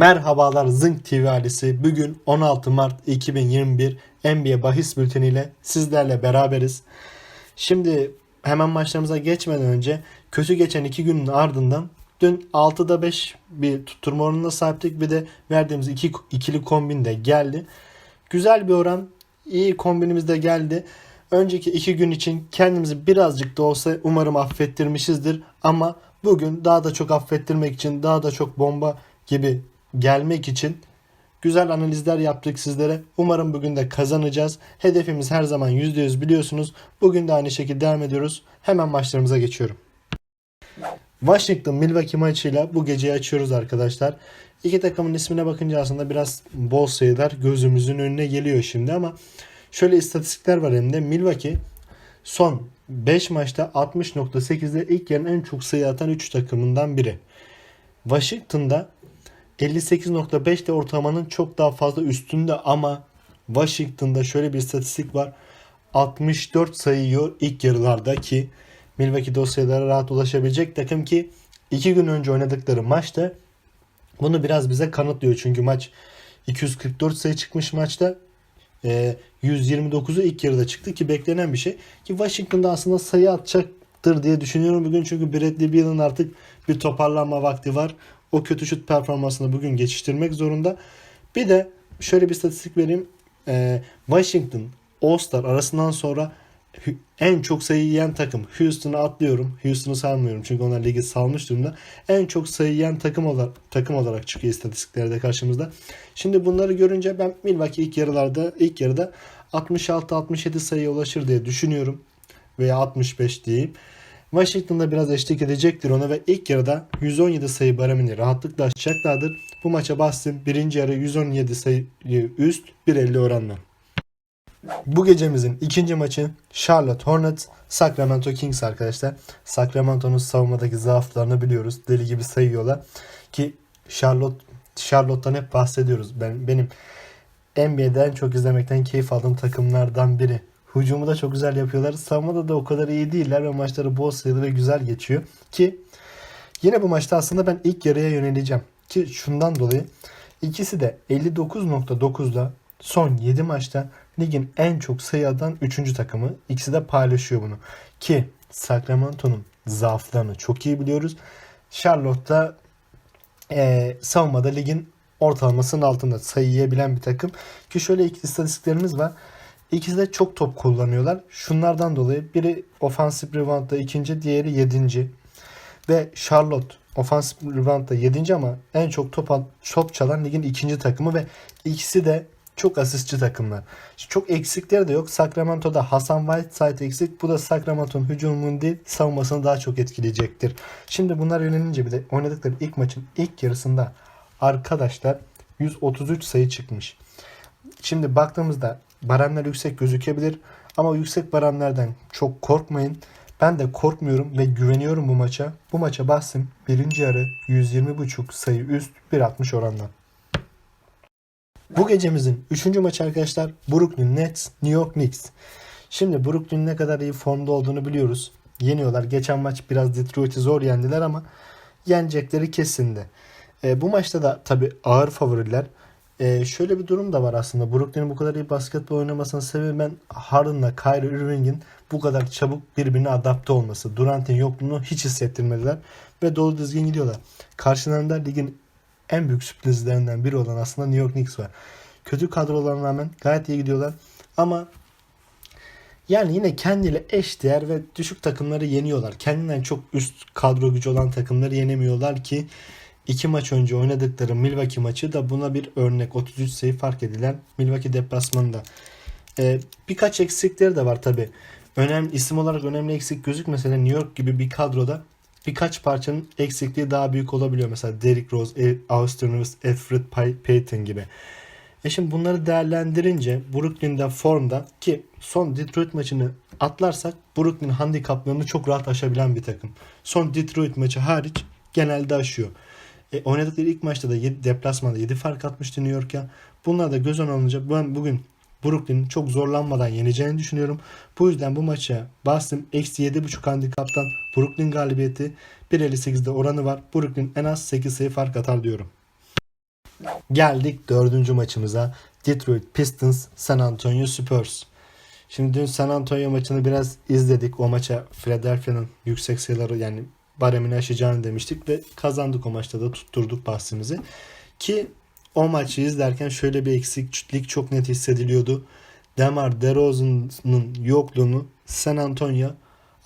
Merhabalar Zınk TV ailesi. Bugün 16 Mart 2021 NBA bahis bülteniyle sizlerle beraberiz. Şimdi hemen maçlarımıza geçmeden önce kötü geçen iki günün ardından dün 6'da 5 bir tutturma oranına sahiptik. Bir de verdiğimiz iki, ikili kombin de geldi. Güzel bir oran. iyi kombinimiz de geldi. Önceki iki gün için kendimizi birazcık da olsa umarım affettirmişizdir. Ama bugün daha da çok affettirmek için, daha da çok bomba gibi gelmek için güzel analizler yaptık sizlere. Umarım bugün de kazanacağız. Hedefimiz her zaman %100 biliyorsunuz. Bugün de aynı şekilde devam ediyoruz. Hemen maçlarımıza geçiyorum. Washington Milwaukee maçıyla bu geceyi açıyoruz arkadaşlar. İki takımın ismine bakınca aslında biraz bol sayılar gözümüzün önüne geliyor şimdi ama şöyle istatistikler var elimde. Milwaukee son 5 maçta 60.8'de ilk yarın en çok sayı atan 3 takımından biri. Washington'da 58.5 de ortalamanın çok daha fazla üstünde ama Washington'da şöyle bir istatistik var. 64 sayı yiyor ilk yarılarda ki Milwaukee o sayılara rahat ulaşabilecek takım ki 2 gün önce oynadıkları maçta bunu biraz bize kanıtlıyor. Çünkü maç 244 sayı çıkmış maçta. E, 129'u ilk yarıda çıktı ki beklenen bir şey. Ki Washington'da aslında sayı atacaktır diye düşünüyorum bugün. Çünkü Bradley Beal'ın artık bir toparlanma vakti var. O kötü şut performansını bugün geçiştirmek zorunda. Bir de şöyle bir istatistik vereyim. E, Washington All-Star arasından sonra en çok sayı yiyen takım. Houston'ı atlıyorum. Houston'ı salmıyorum çünkü onlar ligi salmış durumda. En çok sayı yiyen takım olarak takım olarak çıkıyor istatistiklerde karşımızda. Şimdi bunları görünce ben Milwaukee ilk yarılarda ilk yarıda 66-67 sayıya ulaşır diye düşünüyorum veya 65 diyeyim. Washington'da biraz eşlik edecektir ona ve ilk yarıda 117 sayı baremini rahatlıkla aşacaklardır. Bu maça bastım. Birinci yarı 117 sayı üst 1.50 oranla. Bu gecemizin ikinci maçı Charlotte Hornets Sacramento Kings arkadaşlar. Sacramento'nun savunmadaki zaaflarını biliyoruz. Deli gibi sayıyorlar. Ki Charlotte Charlotte'tan hep bahsediyoruz. Ben benim NBA'de en çok izlemekten keyif aldığım takımlardan biri. Hücumu da çok güzel yapıyorlar. Savunmada da o kadar iyi değiller ve maçları bol sayılı ve güzel geçiyor. Ki yine bu maçta aslında ben ilk yarıya yöneleceğim. Ki şundan dolayı ikisi de 59.9'da son 7 maçta ligin en çok sayı atan 3. takımı. İkisi de paylaşıyor bunu. Ki Sacramento'nun zaaflarını çok iyi biliyoruz. Charlotte'da e, savunmada ligin ortalamasının altında sayı yiyebilen bir takım. Ki şöyle iki istatistiklerimiz var. İkisi de çok top kullanıyorlar. Şunlardan dolayı biri ofansif reboundda ikinci, diğeri yedinci. Ve Charlotte ofansif reboundda yedinci ama en çok top, top çalan ligin ikinci takımı ve ikisi de çok asistçi takımlar. Çok eksikleri de yok. Sacramento'da Hasan Whiteside eksik. Bu da Sacramento'nun hücumunun değil savunmasını daha çok etkileyecektir. Şimdi bunlar yönelince bir de oynadıkları ilk maçın ilk yarısında arkadaşlar 133 sayı çıkmış. Şimdi baktığımızda baremler yüksek gözükebilir ama yüksek baremlerden çok korkmayın. Ben de korkmuyorum ve güveniyorum bu maça. Bu maça bahsim birinci yarı 120.5 sayı üst 1.60 oranla. Bu gecemizin 3. maçı arkadaşlar Brooklyn Nets New York Knicks. Şimdi Brooklyn ne kadar iyi formda olduğunu biliyoruz. Yeniyorlar. Geçen maç biraz Detroit'i zor yendiler ama yenecekleri kesindi. E, bu maçta da tabi ağır favoriler. E, şöyle bir durum da var aslında. Brooklyn'in bu kadar iyi basketbol oynamasının sebebi ben Harden'la Kyrie Irving'in bu kadar çabuk birbirine adapte olması. Durant'in yokluğunu hiç hissettirmediler ve dolu dizgin gidiyorlar. Karşılarında ligin en büyük sürprizlerinden biri olan aslında New York Knicks var. Kötü kadrolarına rağmen gayet iyi gidiyorlar. Ama yani yine kendiyle eş değer ve düşük takımları yeniyorlar. Kendinden çok üst kadro gücü olan takımları yenemiyorlar ki iki maç önce oynadıkları Milwaukee maçı da buna bir örnek. 33 sayı fark edilen Milwaukee deplasmanında. Ee, birkaç eksikleri de var tabi. Önemli, isim olarak önemli eksik gözükmese de New York gibi bir kadroda birkaç parçanın eksikliği daha büyük olabiliyor. Mesela Derrick Rose, E- Austin Rivers, Alfred Pay- Payton gibi. E şimdi bunları değerlendirince Brooklyn'de formda ki son Detroit maçını atlarsak Brooklyn handikaplarını çok rahat aşabilen bir takım. Son Detroit maçı hariç genelde aşıyor. E, oynadıkları ilk maçta da 7, deplasmanda 7 fark atmıştı New York'a. Bunlar da göz önüne alınca ben bugün Brooklyn'in çok zorlanmadan yeneceğini düşünüyorum. Bu yüzden bu maça bastım. Eksi 7.5 handikaptan Brooklyn galibiyeti 1.58'de oranı var. Brooklyn en az 8 sayı fark atar diyorum. Geldik dördüncü maçımıza. Detroit Pistons San Antonio Spurs. Şimdi dün San Antonio maçını biraz izledik. O maça Philadelphia'nın yüksek sayıları yani baremini aşacağını demiştik ve kazandık o maçta da tutturduk bahsimizi. Ki o maçı izlerken şöyle bir eksiklik çok net hissediliyordu. Demar DeRozan'ın yokluğunu San Antonio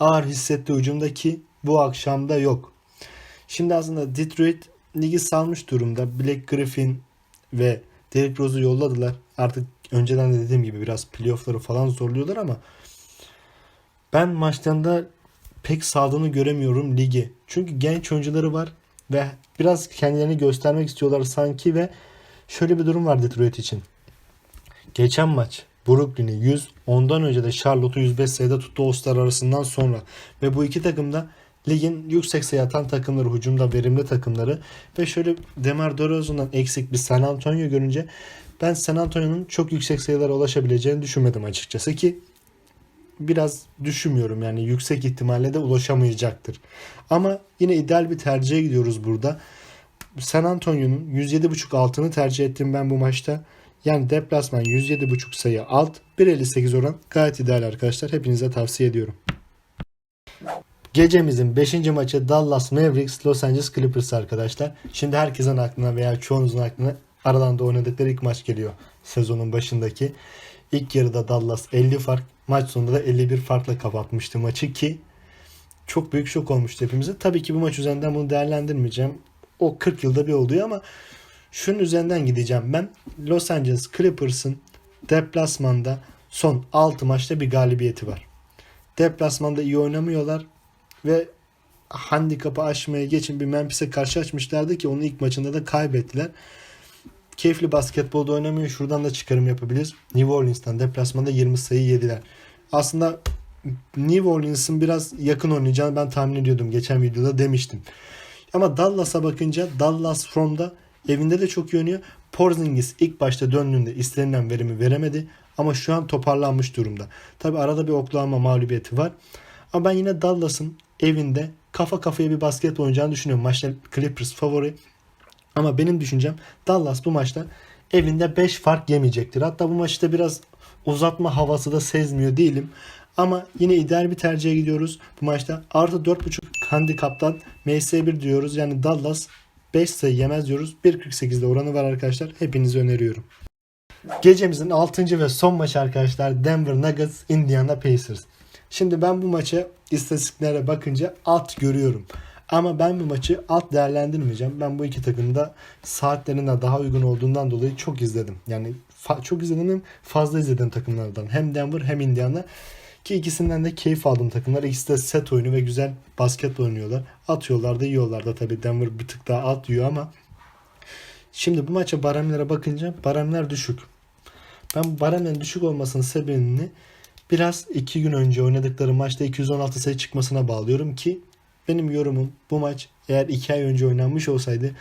ağır hissetti hücumdaki bu akşamda yok. Şimdi aslında Detroit ligi salmış durumda. Black Griffin ve Derrick Rose'u yolladılar. Artık önceden de dediğim gibi biraz playoff'ları falan zorluyorlar ama ben maçlarında pek sağlığını göremiyorum ligi. Çünkü genç oyuncuları var ve biraz kendilerini göstermek istiyorlar sanki ve şöyle bir durum var Detroit için. Geçen maç Brooklyn'i 100, ondan önce de Charlotte'u 105 sayıda tuttu All-Star arasından sonra. Ve bu iki takım da ligin yüksek sayı atan takımları, hücumda verimli takımları. Ve şöyle Demar DeRozan'dan eksik bir San Antonio görünce ben San Antonio'nun çok yüksek sayılara ulaşabileceğini düşünmedim açıkçası ki biraz düşünmüyorum yani yüksek ihtimalle de ulaşamayacaktır. Ama yine ideal bir tercihe gidiyoruz burada. San Antonio'nun 107.5 altını tercih ettim ben bu maçta. Yani deplasman 107.5 sayı alt 1.58 oran gayet ideal arkadaşlar. Hepinize tavsiye ediyorum. Gecemizin 5. maçı Dallas Mavericks Los Angeles Clippers arkadaşlar. Şimdi herkesin aklına veya çoğunuzun aklına aradan da oynadıkları ilk maç geliyor. Sezonun başındaki. İlk yarıda Dallas 50 fark, maç sonunda da 51 farkla kapatmıştı maçı ki çok büyük şok olmuştu hepimize. Tabii ki bu maç üzerinden bunu değerlendirmeyeceğim. O 40 yılda bir oluyor ama şunun üzerinden gideceğim ben. Los Angeles Clippers'ın deplasmanda son 6 maçta bir galibiyeti var. Deplasmanda iyi oynamıyorlar ve handikapı aşmaya geçin bir Memphis'e karşı açmışlardı ki onun ilk maçında da kaybettiler. Keyifli basketbolda oynamıyor. Şuradan da çıkarım yapabiliriz. New Orleans'tan deplasmanda 20 sayı yediler. Aslında New Orleans'ın biraz yakın oynayacağını ben tahmin ediyordum. Geçen videoda demiştim. Ama Dallas'a bakınca Dallas From'da evinde de çok iyi oynuyor. Porzingis ilk başta döndüğünde istenilen verimi veremedi. Ama şu an toparlanmış durumda. Tabi arada bir Oklahoma mağlubiyeti var. Ama ben yine Dallas'ın evinde kafa kafaya bir basket oynayacağını düşünüyorum. Maçta Clippers favori. Ama benim düşüncem Dallas bu maçta evinde 5 fark yemeyecektir. Hatta bu maçta biraz uzatma havası da sezmiyor değilim. Ama yine ideal bir tercihe gidiyoruz bu maçta. Artı 4.5 handikaptan MS1 diyoruz. Yani Dallas 5 sayı yemez diyoruz. 1.48'de oranı var arkadaşlar. Hepinize öneriyorum. Gecemizin 6. ve son maçı arkadaşlar Denver Nuggets Indiana Pacers. Şimdi ben bu maça istatistiklere bakınca alt görüyorum. Ama ben bu maçı alt değerlendirmeyeceğim. Ben bu iki takımı da saatlerine daha uygun olduğundan dolayı çok izledim. Yani çok izledim fazla izledim takımlardan. Hem Denver hem Indiana. Ki ikisinden de keyif aldım takımlar. İkisi de set oyunu ve güzel basketbol oynuyorlar. Atıyorlar da yiyorlar da tabii Denver bir tık daha at yiyor ama Şimdi bu maça baremlere bakınca baremler düşük. Ben baremlerin düşük olmasının sebebini biraz iki gün önce oynadıkları maçta 216 sayı çıkmasına bağlıyorum ki benim yorumum bu maç eğer 2 ay önce oynanmış olsaydı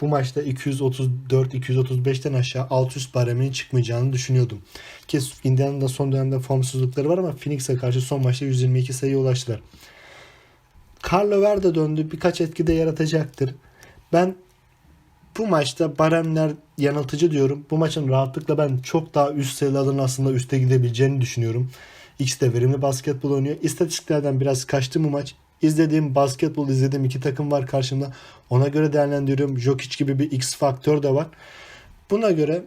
bu maçta 234-235'ten aşağı alt üst baremin çıkmayacağını düşünüyordum. Ki Indiana'da son dönemde formsuzlukları var ama Phoenix'e karşı son maçta 122 sayıya ulaştılar. Carlo Verde döndü birkaç etki de yaratacaktır. Ben bu maçta baremler yanıltıcı diyorum. Bu maçın rahatlıkla ben çok daha üst sayılardan aslında üste gidebileceğini düşünüyorum. İkisi de verimli basketbol oynuyor. İstatistiklerden biraz kaçtı bu maç. İzlediğim basketbol izlediğim iki takım var karşımda. Ona göre değerlendiriyorum. Jokic gibi bir X faktör de var. Buna göre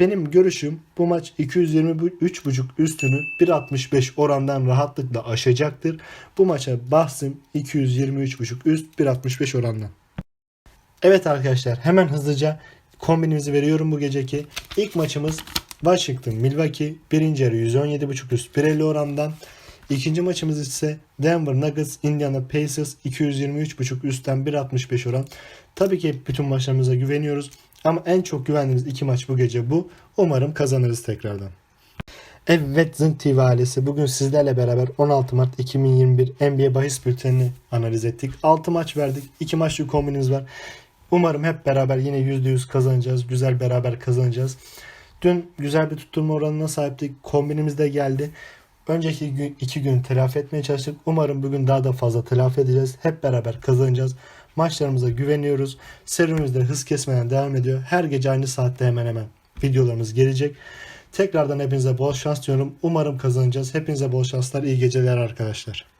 benim görüşüm bu maç 223.5 üstünü 1.65 orandan rahatlıkla aşacaktır. Bu maça bahsim 223.5 üst 1.65 orandan. Evet arkadaşlar hemen hızlıca kombinimizi veriyorum bu geceki. İlk maçımız Washington Milwaukee birinci yarı 117.5 üst 1.50 orandan. İkinci maçımız ise Denver Nuggets Indiana Pacers 223.5 üstten 1.65 oran. Tabii ki bütün maçlarımıza güveniyoruz. Ama en çok güvendiğimiz iki maç bu gece bu. Umarım kazanırız tekrardan. Evet Zınk TV ailesi bugün sizlerle beraber 16 Mart 2021 NBA bahis bültenini analiz ettik. 6 maç verdik. 2 maçlı kombinimiz var. Umarım hep beraber yine %100 kazanacağız. Güzel beraber kazanacağız. Dün güzel bir tutturma oranına sahiptik. Kombinimiz de geldi. Önceki gün, iki gün telafi etmeye çalıştık. Umarım bugün daha da fazla telafi edeceğiz. Hep beraber kazanacağız. Maçlarımıza güveniyoruz. Serimizde hız kesmeden devam ediyor. Her gece aynı saatte hemen hemen videolarımız gelecek. Tekrardan hepinize bol şans diyorum. Umarım kazanacağız. Hepinize bol şanslar. iyi geceler arkadaşlar.